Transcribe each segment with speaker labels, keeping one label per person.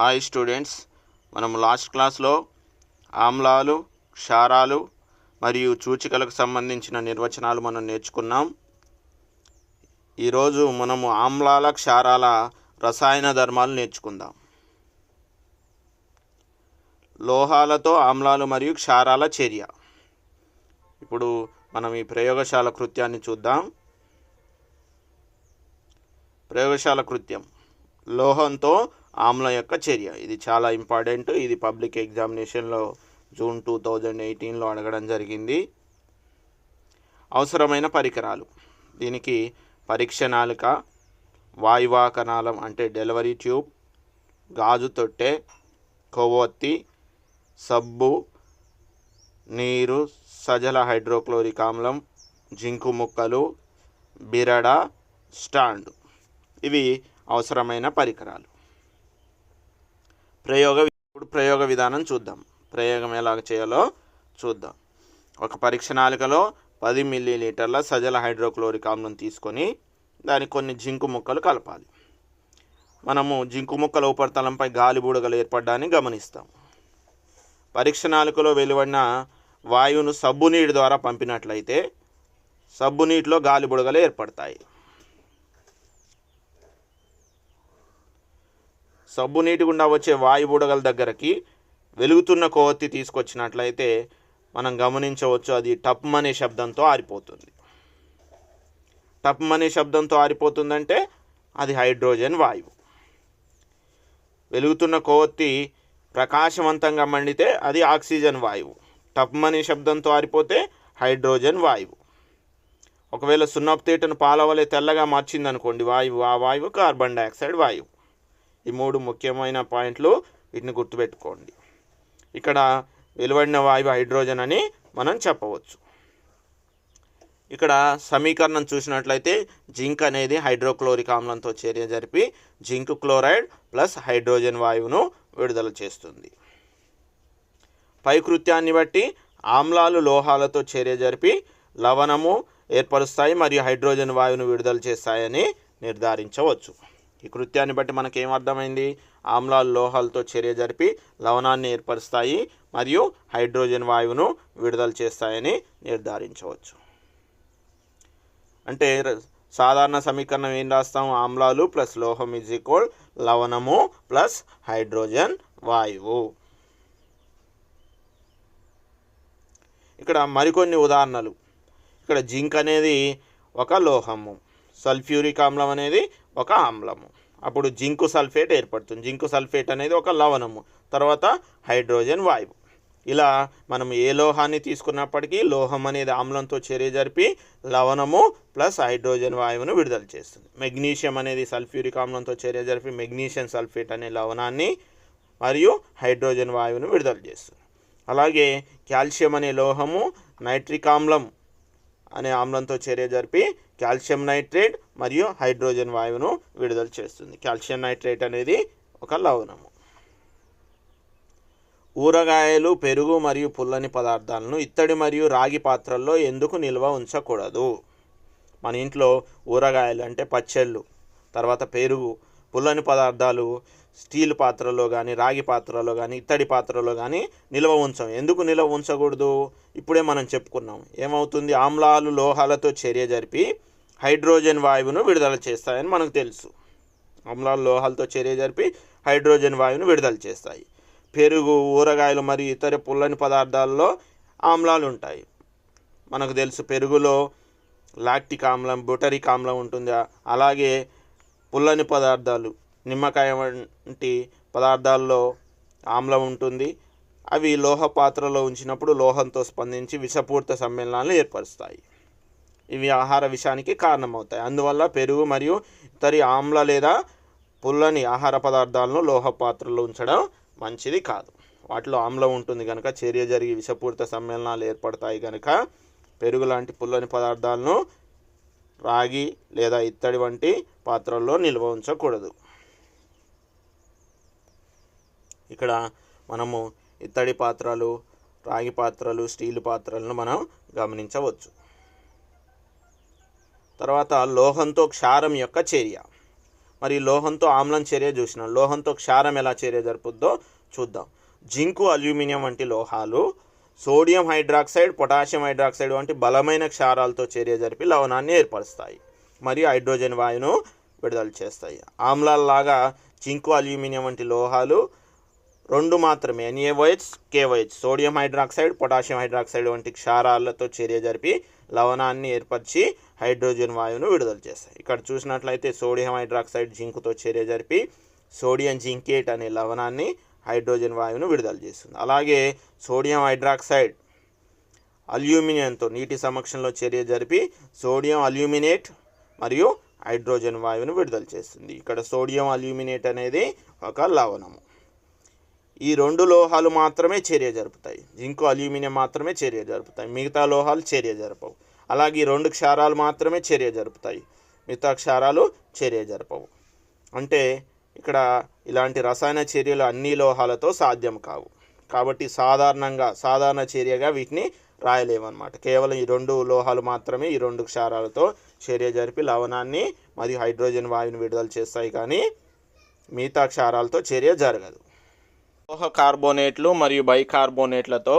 Speaker 1: Hi students మనం last క్లాస్లో ఆమ్లాలు క్షారాలు మరియు సూచికలకు సంబంధించిన నిర్వచనాలు మనం నేర్చుకున్నాం. ఈరోజు మనము ఆమ్లాల క్షారాల రసాయన ధర్మాలు నేర్చుకుందాం. లోహాలతో ఆమ్లాలు మరియు క్షారాల చర్య. ఇప్పుడు మనం ఈ ప్రయోగశాల కృత్యాన్ని చూద్దాం. ప్రయోగశాల కృత్యం. లోహంతో ఆమ్లం యొక్క చర్య. ఇది చాలా ఇంపార్టెంట్. ఇది పబ్లిక్ ఎగ్జామినేషన్లో జూన్ టూ థౌజండ్ ఎయిటీన్లో అడగడం జరిగింది. అవసరమైన పరికరాలు. దీనికి పరీక్ష వాయువా కనాలం అంటే డెలివరీ ట్యూబ్ గాజు తొట్టె కొవ్వొత్తి సబ్బు నీరు సజల హైడ్రోక్లోరిక్ ఆమ్లం జింకు ముక్కలు బిరడ స్టాండ్. ఇవి అవసరమైన పరికరాలు. ప్రయోగ ఇప్పుడు ప్రయోగ విధానం చూద్దాం. ప్రయోగం ఎలాగ చేయాలో చూద్దాం. ఒక పరీక్ష నాలికలో పది మిల్లీ లీటర్ల సజల హైడ్రోక్లోరిక్ ఆమ్లం తీసుకొని దానికి కొన్ని జింకు ముక్కలు కలపాలి. మనము జింకు ముక్కల ఉపరితలంపై గాలి బుడగలు ఏర్పడ్డాన్ని గమనిస్తాం. పరీక్ష నాలుకలో వెలువడిన వాయువును సబ్బు నీటి ద్వారా పంపినట్లయితే సబ్బు నీటిలో గాలి బుడగలు ఏర్పడతాయి. సబ్బు నీటి గుండా వచ్చే వాయు బుడగల దగ్గరకి వెలుగుతున్న కొవ్వొత్తి తీసుకొచ్చినట్లయితే మనం గమనించవచ్చు అది టప్ అనే శబ్దంతో ఆరిపోతుంది. టప్ అనే శబ్దంతో ఆరిపోతుందంటే అది హైడ్రోజన్ వాయువు. వెలుగుతున్న కొవ్వొత్తి ప్రకాశవంతంగా మండితే అది ఆక్సిజన్ వాయువు. టప్ అనే శబ్దంతో ఆరిపోతే హైడ్రోజన్ వాయువు. ఒకవేళ సున్నపు తీటను పాలవలే తెల్లగా మార్చిందనుకోండి వాయువు ఆ వాయువు కార్బన్ డైఆక్సైడ్ వాయువు. ఈ మూడు ముఖ్యమైన పాయింట్లు వీటిని గుర్తుపెట్టుకోండి. ఇక్కడ వెలువడిన వాయువు హైడ్రోజన్ అని మనం చెప్పవచ్చు. ఇక్కడ సమీకరణం చూసినట్లయితే జింక్ అనేది హైడ్రోక్లోరిక్ ఆమ్లంతో చర్య జరిపి జింక్ క్లోరైడ్ ప్లస్ హైడ్రోజన్ వాయువును విడుదల చేస్తుంది. పైకృత్యాన్ని బట్టి ఆమ్లాలు లోహాలతో చర్య జరిపి లవణము ఏర్పరుస్తాయి మరియు హైడ్రోజన్ వాయువును విడుదల చేస్తాయని నిర్ధారించవచ్చు. ఈ కృత్యాన్ని బట్టి మనకేం ఏం అర్థమైంది? ఆమ్లాలు లోహాలతో చర్య జరిపి లవణాన్ని ఏర్పరుస్తాయి మరియు హైడ్రోజన్ వాయువును విడుదల చేస్తాయని నిర్ధారించవచ్చు. అంటే సాధారణ సమీకరణం ఏం రాస్తాం? ఆమ్లాలు ప్లస్ లోహం ఇజ్ ఈక్వల్ లవణము ప్లస్ హైడ్రోజన్ వాయువు. ఇక్కడ మరికొన్ని ఉదాహరణలు. ఇక్కడ జింక్ అనేది ఒక లోహము. సల్ఫ్యూరిక్ ఆమ్లం అనేది ఒక ఆమ్లము. అప్పుడు జింకు సల్ఫేట్ ఏర్పడుతుంది. జింకు సల్ఫేట్ అనేది ఒక లవణము. తర్వాత హైడ్రోజన్ వాయువు. ఇలా మనం ఏ లోహాన్ని తీసుకున్నప్పటికీ లోహం అనేది ఆమ్లంతో చర్య జరిపి లవణము ప్లస్ హైడ్రోజన్ వాయువును విడుదల చేస్తుంది. మెగ్నీషియం అనేది సల్ఫ్యూరిక్ ఆమ్లంతో చర్య జరిపి మెగ్నీషియం సల్ఫేట్ అనే లవణాన్ని మరియు హైడ్రోజన్ వాయువును విడుదల చేస్తుంది. అలాగే కాల్షియం అనే లోహము నైట్రిక్ ఆమ్లం అనే ఆమ్లంతో చర్య జరిపి కాల్షియం నైట్రేట్ మరియు హైడ్రోజన్ వాయువును విడుదల చేస్తుంది. కాల్షియం నైట్రేట్ అనేది ఒక లవణము. ఊరగాయలు పెరుగు మరియు పుల్లని పదార్థాలను ఇత్తడి మరియు రాగి పాత్రల్లో ఎందుకు నిల్వ ఉంచకూడదు? మన ఇంట్లో ఊరగాయలు అంటే పచ్చళ్ళు తర్వాత పెరుగు పుల్లని పదార్థాలు స్టీల్ పాత్రలో కానీ రాగి పాత్రలో కానీ ఇత్తడి పాత్రలో కానీ నిల్వ ఉంచాం. ఎందుకు నిల్వ ఉంచకూడదు? ఇప్పుడే మనం చెప్పుకున్నాం. ఏమవుతుంది? ఆమ్లాలు లోహాలతో చర్య జరిపి హైడ్రోజన్ వాయువును విడుదల చేస్తాయని మనకు తెలుసు. ఆమ్లాలు లోహాలతో చర్య జరిపి హైడ్రోజన్ వాయువును విడుదల చేస్తాయి. పెరుగు ఊరగాయలు మరియు ఇతర పుల్లని పదార్థాల్లో ఆమ్లాలు ఉంటాయి. మనకు తెలుసు పెరుగులో లాక్టిక్ ఆమ్లం బొటరిక్ ఆమ్లం ఉంటుందా? అలాగే పుల్లని పదార్థాలు నిమ్మకాయ వంటి పదార్థాల్లో ఆమ్లం ఉంటుంది. అవి లోహ పాత్రలో ఉంచినప్పుడు లోహంతో స్పందించి విషపూర్త సమ్మేళనాలు ఏర్పరుస్తాయి. ఇవి ఆహార విషానికి కారణమవుతాయి. అందువల్ల పెరుగు మరియు ఇతరి ఆమ్ల లేదా పుల్లని ఆహార పదార్థాలను లోహ పాత్రలో ఉంచడం మంచిది కాదు. వాటిలో ఆమ్లం ఉంటుంది కనుక చర్య జరిగి విషపూరిత సమ్మేళనాలు ఏర్పడతాయి కనుక పెరుగు లాంటి పుల్లని పదార్థాలను రాగి లేదా ఇత్తడి వంటి పాత్రల్లో నిల్వ ఉంచకూడదు. ఇక్కడ మనము ఇత్తడి పాత్రలు రాగి పాత్రలు స్టీల్ పాత్రలను మనం గమనించవచ్చు. తర్వాత లోహంతో క్షారం యొక్క చర్య. మరియు లోహంతో ఆమ్లం చర్య చూసినాం. లోహంతో క్షారం ఎలా చర్య జరుపుద్దో చూద్దాం. జింకు అల్యూమినియం వంటి లోహాలు సోడియం హైడ్రాక్సైడ్ పొటాషియం హైడ్రాక్సైడ్ వంటి బలమైన క్షారాలతో చర్య జరిపి లవణాన్ని ఏర్పరుస్తాయి. మరియు హైడ్రోజన్ వాయును విడుదల చేస్తాయి. ఆమ్లాల్లాగా జింకు అల్యూమినియం వంటి లోహాలు రెండు మాత్రమే N A O H K O H sodium hydroxide potassium hydroxide వంటి క్షారాలతో చర్య జరిపి లవణాన్ని ఏర్పరిచి హైడ్రోజన్ వాయువును విడుదల చేస్తాయి. ఇక్కడ చూసినట్లయితే సోడియం హైడ్రాక్సైడ్ జింకుతో చర్య జరిపి సోడియం జింకేట్ అనే లవణాన్ని హైడ్రోజన్ వాయువును విడుదల చేస్తుంది. అలాగే సోడియం హైడ్రాక్సైడ్ అల్యూమినియంతో నీటి సమక్షంలో చర్య జరిపి సోడియం అల్యూమినేట్ మరియు హైడ్రోజన్ వాయువును విడుదల చేస్తుంది. ఇక్కడ సోడియం అల్యూమినేట్ అనేది ఒక లవణము. ఈ రెండు లోహాలు మాత్రమే చర్య జరుపుతాయి. జింకు అల్యూమినియం మాత్రమే చర్య జరుపుతాయి. మిగతా లోహాలు చర్య జరపవు. అలాగే ఈ రెండు క్షారాలు మాత్రమే చర్య జరుపుతాయి. మిగతా క్షారాలు చర్య జరపవు. అంటే ఇక్కడ ఇలాంటి రసాయన చర్యలు అన్ని లోహాలతో సాధ్యం కావు. కాబట్టి సాధారణంగా సాధారణ చర్యగా వీటిని రాయలేమన్నమాట కేవలం ఈ రెండు లోహాలు మాత్రమే ఈ రెండు క్షారాలతో చర్య జరిపి లవణాన్ని మరియు హైడ్రోజన్ వాయువుని విడుదల చేస్తాయి కానీ మిగతా క్షారాలతో చర్య జరగదు. లోహ కార్బోనేట్లు మరియు బైకార్బోనేట్లతో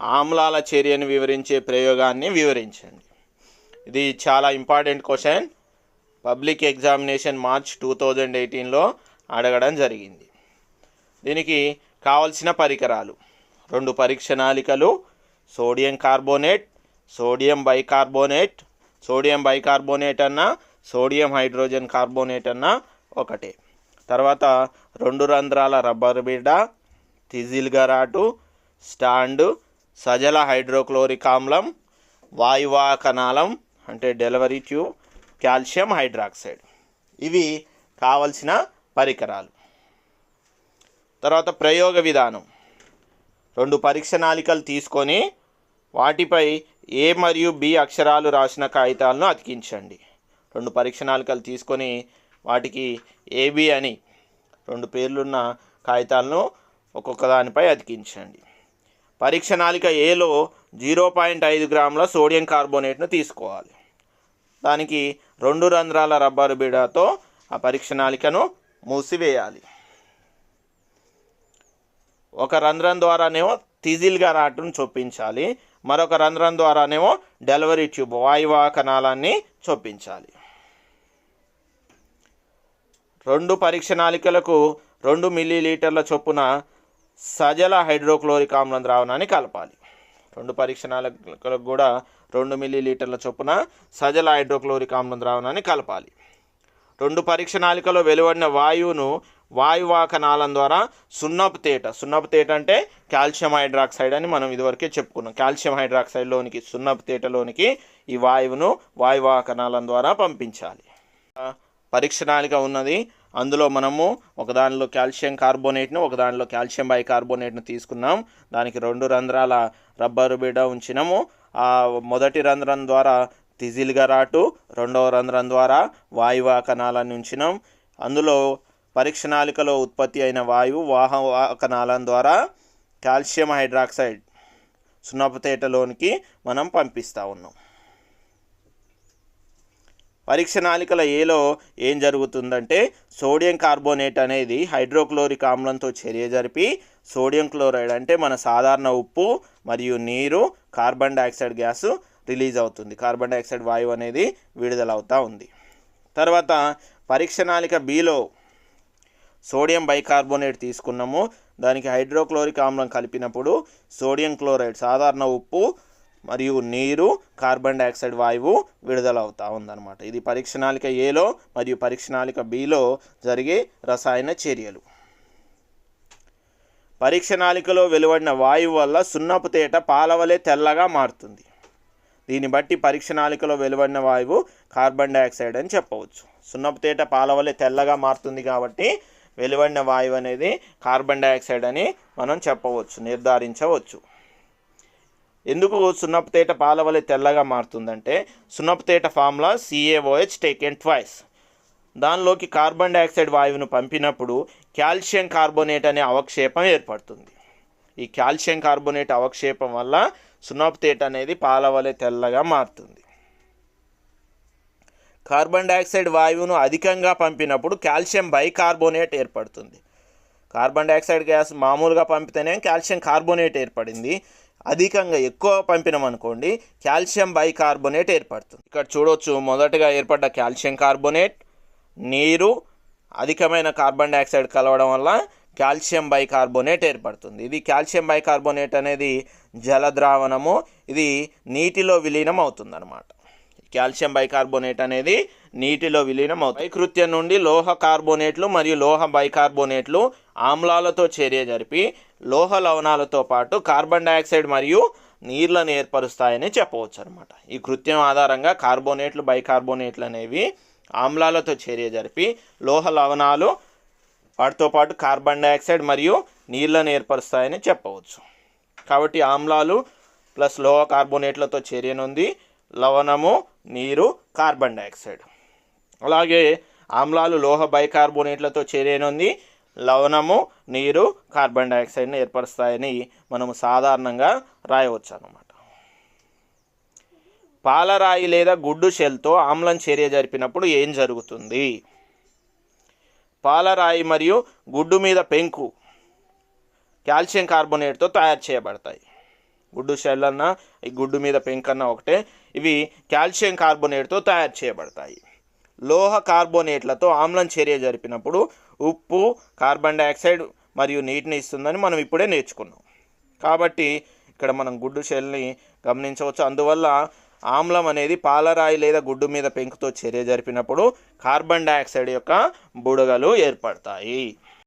Speaker 1: ఆమ్లాల చర్యను వివరించే ప్రయోగాన్ని వివరించండి. ఇది చాలా important question. Public examination March two thousand ఎయిటీన్లో అడగడం జరిగింది. దీనికి కావలసిన పరికరాలు. రెండు పరీక్ష నాళికలు sodium carbonate sodium bicarbonate sodium bicarbonate అన్న సోడియం హైడ్రోజన్ కార్బోనేట్ అన్న ఒకటే. తర్వాత రెండు రంధ్రాల రబ్బర్ బిడ్డ తిజిల్ గరాటు స్టాండు సజల హైడ్రోక్లోరిక్ ఆమ్లం వాయువా కణాలం అంటే డెలివరీ ట్యూబ్ కాల్షియం హైడ్రాక్సైడ్. ఇవి కావలసిన పరికరాలు. తర్వాత ప్రయోగ విధానం. రెండు పరీక్ష నాళికలు తీసుకొని వాటిపై ఏ మరియు బి అక్షరాలు రాసిన కాగితాలను అతికించండి. రెండు పరీక్ష నాళికలు తీసుకొని వాటికి ఏబి అని రెండు పేర్లున్న కాగితాలను ఒక్కొక్క దానిపై అతికించండి. పరీక్ష నాలిక ఏలో జీరో పాయింట్ ఐదు గ్రాముల సోడియం కార్బోనేట్ను తీసుకోవాలి. దానికి రెండు రంధ్రాల రబ్బరు బిడతో ఆ పరీక్ష నాలికను మూసివేయాలి. ఒక రంధ్రం ద్వారానేమో తిజిల్గా రాటును చొప్పించాలి. మరొక రంధ్రం ద్వారానేమో డెలివరీ ట్యూబ్ వాయువా కణాలాన్ని చొప్పించాలి. రెండు పరీక్ష నాలికలకు రెండు మిల్లీ లీటర్ల చొప్పున సజల హైడ్రోక్లోరిక్ ఆమ్లం ద్రావణాన్ని కలపాలి. రెండు పరీక్ష కూడా రెండు మిల్లీ లీటర్ల చొప్పున సజల హైడ్రోక్లోరిక్ ఆమ్లం ద్రావణాన్ని కలపాలి. రెండు పరీక్ష నాలికలో వెలువడిన వాయువును వాయువాహక నాళం ద్వారా సున్నపు తేట సున్నపు తేట అంటే కాల్షియం హైడ్రాక్సైడ్ అని మనం ఇదివరకే చెప్పుకున్నాం. కాల్షియం హైడ్రాక్సైడ్లోనికి సున్నపు తేటలోనికి ఈ వాయువును వాయువాహక నాళం ద్వారా పంపించాలి. పరీక్ష నాళిక ఉన్నది అందులో మనము ఒకదానిలో కాల్షియం కార్బోనేట్ను ఒకదానిలో కాల్షియం బైకార్బోనేట్ను తీసుకున్నాం. దానికి రెండు రంధ్రాల రబ్బరు బిడ్డ ఉంచినాము. ఆ మొదటి రంధ్రం ద్వారా తిజిల్గా రాటు రెండవ రంధ్రం ద్వారా వాయువా కణాలను ఉంచినాం. అందులో పరీక్ష నాళికలో ఉత్పత్తి అయిన వాయువు వాహ కణాల ద్వారా కాల్షియం హైడ్రాక్సైడ్ సున్నపతేటలోనికి మనం పంపిస్తూ ఉన్నాం. పరీక్ష నాళికల ఏలో ఏం జరుగుతుందంటే సోడియం కార్బోనేట్ అనేది హైడ్రోక్లోరిక్ ఆమ్లంతో చర్య జరిపి సోడియం క్లోరైడ్ అంటే మన సాధారణ ఉప్పు మరియు నీరు కార్బన్ డైఆక్సైడ్ గ్యాస్ రిలీజ్ అవుతుంది. కార్బన్ డైఆక్సైడ్ వాయువు అనేది విడుదలవుతూ ఉంది. తర్వాత పరీక్ష నాళిక బిలో సోడియం బైకార్బోనేట్ తీసుకున్నాము. దానికి హైడ్రోక్లోరిక్ ఆమ్లం కలిపినప్పుడు సోడియం క్లోరైడ్ సాధారణ ఉప్పు మరియు నీరు కార్బన్ డైఆక్సైడ్ వాయువు విడుదలవుతూ ఉందన్నమాట. ఇది పరీక్షణాలిక ఏలో మరియు పరీక్షణాలిక బిలో జరిగే రసాయన చర్యలు. పరీక్షణాళికలో వెలువడిన వాయువు వల్ల సున్నపు తేట పాలవలే తెల్లగా మారుతుంది. దీన్ని బట్టి పరీక్షణాళికలో వెలువడిన వాయువు కార్బన్ డైఆక్సైడ్ అని చెప్పవచ్చు. సున్నపు తేట పాలవలే తెల్లగా మారుతుంది కాబట్టి వెలువడిన వాయువు అనేది కార్బన్ డైఆక్సైడ్ అని మనం చెప్పవచ్చు నిర్ధారించవచ్చు. ఎందుకు సున్నపు తేట పాల వలె తెల్లగా మారుతుందంటే సున్నపు తేట formula C A O H taken twice దానిలోకి కార్బన్ డైఆక్సైడ్ వాయువును పంపినప్పుడు కాల్షియం కార్బోనేట్ అనే అవక్షేపం ఏర్పడుతుంది. ఈ కాల్షియం కార్బోనేట్ అవక్షేపం వల్ల సున్నపు తేట అనేది పాల వలె తెల్లగా మారుతుంది. కార్బన్ డైఆక్సైడ్ వాయువును అధికంగా పంపినప్పుడు కాల్షియం బైకార్బోనేట్ ఏర్పడుతుంది. కార్బన్ డయాక్సైడ్ గ్యాస్ మామూలుగా పంపితేనే కాల్షియం కార్బోనేట్ ఏర్పడింది. అధికంగా ఎక్కువ పంపినామనుకోండి కాల్షియం బైకార్బోనేట్ ఏర్పడుతుంది. ఇక్కడ చూడవచ్చు మొదటగా ఏర్పడ్డ కాల్షియం కార్బోనేట్ నీరు అధికమైన కార్బన్ డైఆక్సైడ్ కలవడం వల్ల కాల్షియం బైకార్బోనేట్ ఏర్పడుతుంది. ఇది కాల్షియం బైకార్బోనేట్ అనేది జలద్రావణము ఇది నీటిలో విలీనం అవుతుందన్నమాట కాల్షియం బైకార్బోనేట్ అనేది నీటిలో విలీనం అవుతుంది. వైకృత్యం నుండి లోహ కార్బోనేట్లు మరియు లోహ బైకార్బోనేట్లు ఆమ్లాలతో చర్య జరిపి లోహ లవణాలతో పాటు కార్బన్ డైఆక్సైడ్ మరియు నీళ్ళను ఏర్పరుస్తాయని చెప్పవచ్చు అనమాట ఈ కృత్యం ఆధారంగా కార్బోనేట్లు బైకార్బోనేట్లు అనేవి ఆమ్లాలతో చర్య జరిపి లోహ లవణాలు వాటితో పాటు కార్బన్ డైఆక్సైడ్ మరియు నీళ్ళను ఏర్పరుస్తాయని చెప్పవచ్చు. కాబట్టి ఆమ్లాలు ప్లస్ లోహ కార్బోనేట్లతో చర్యనుంది. లవణము నీరు కార్బన్ డైఆక్సైడ్. అలాగే ఆమ్లాలు లోహ బైకార్బోనేట్లతో చేరేనుంది లవణము నీరు కార్బన్ డైఆక్సైడ్ని ఏర్పరుస్తాయని మనము సాధారణంగా రాయవచ్చు అన్నమాట పాలరాయి లేదా గుడ్డు షెల్తో ఆమ్లం చర్య జరిపినప్పుడు ఏం జరుగుతుంది? పాలరాయి మరియు గుడ్డు మీద పెంకు కాల్షియం కార్బోనేట్తో తయారు చేయబడతాయి. గుడ్డు షెల్ అన్న ఈ గుడ్డు మీద పెంకన్న ఒకటే ఇవి కాల్షియం కార్బోనేట్తో తయారు చేయబడతాయి. లోహ కార్బోనేట్లతో ఆమ్లం చర్య జరిపినప్పుడు ఉప్పు కార్బన్ డయాక్సైడ్ మరియు నీటిని ఇస్తుందని మనం ఇప్పుడే నేర్చుకున్నాం. కాబట్టి ఇక్కడ మనం గుడ్డు షెల్ని గమనించవచ్చు. అందువల్ల ఆమ్లం అనేది పాలరాయి లేదా గుడ్డు మీద పెంకుతో చర్య జరిపినప్పుడు కార్బన్ డైఆక్సైడ్ యొక్క బుడగలు ఏర్పడతాయి.